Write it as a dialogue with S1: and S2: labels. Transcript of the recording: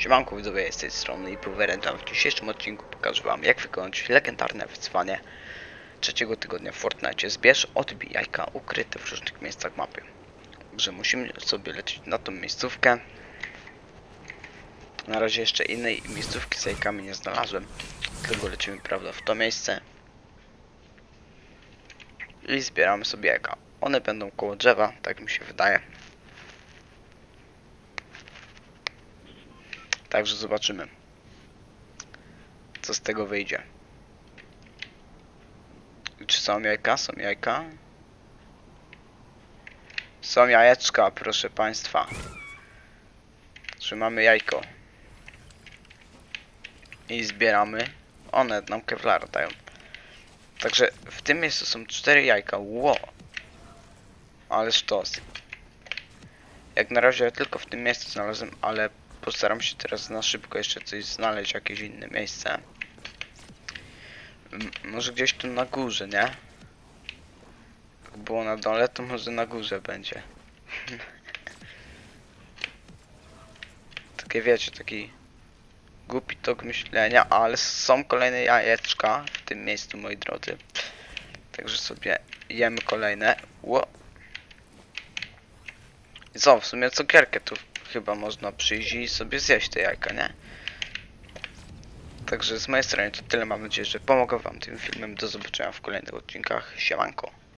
S1: Siemanko widzowie, z tej strony i Powerendam. W dzisiejszym odcinku pokażę wam jak wykonać legendarne wyzwanie trzeciego tygodnia w Fortnite. Zbierz odbij jajka ukryte w różnych miejscach mapy. Że musimy sobie lecieć na tą miejscówkę. Na razie jeszcze innej miejscówki z jajkami nie znalazłem. Dlatego lecimy prawda w to miejsce. I zbieramy sobie jajka. One będą koło drzewa, tak mi się wydaje. Także zobaczymy, co z tego wyjdzie. Czy są jajka? Są jajka? Są jajeczka, proszę Państwa. Czy mamy jajko? I zbieramy. One nam kevlar dają. Także w tym miejscu są cztery jajka. Ło! Ale sztos. Jak na razie tylko w tym miejscu znalazłem, ale Postaram się teraz na szybko jeszcze coś znaleźć, jakieś inne miejsce. M może gdzieś tu na górze, nie? Jak było na dole, to może na górze będzie. Takie wiecie, taki głupi tok myślenia, ale są kolejne jajeczka w tym miejscu, moi drodzy. Także sobie jemy kolejne. Ło. I co, w sumie cukierkę tu chyba można przyjść i sobie zjeść te jajka, nie? Także z mojej strony to tyle. Mam nadzieję, że pomogę wam tym filmem. Do zobaczenia w kolejnych odcinkach. Siemanko.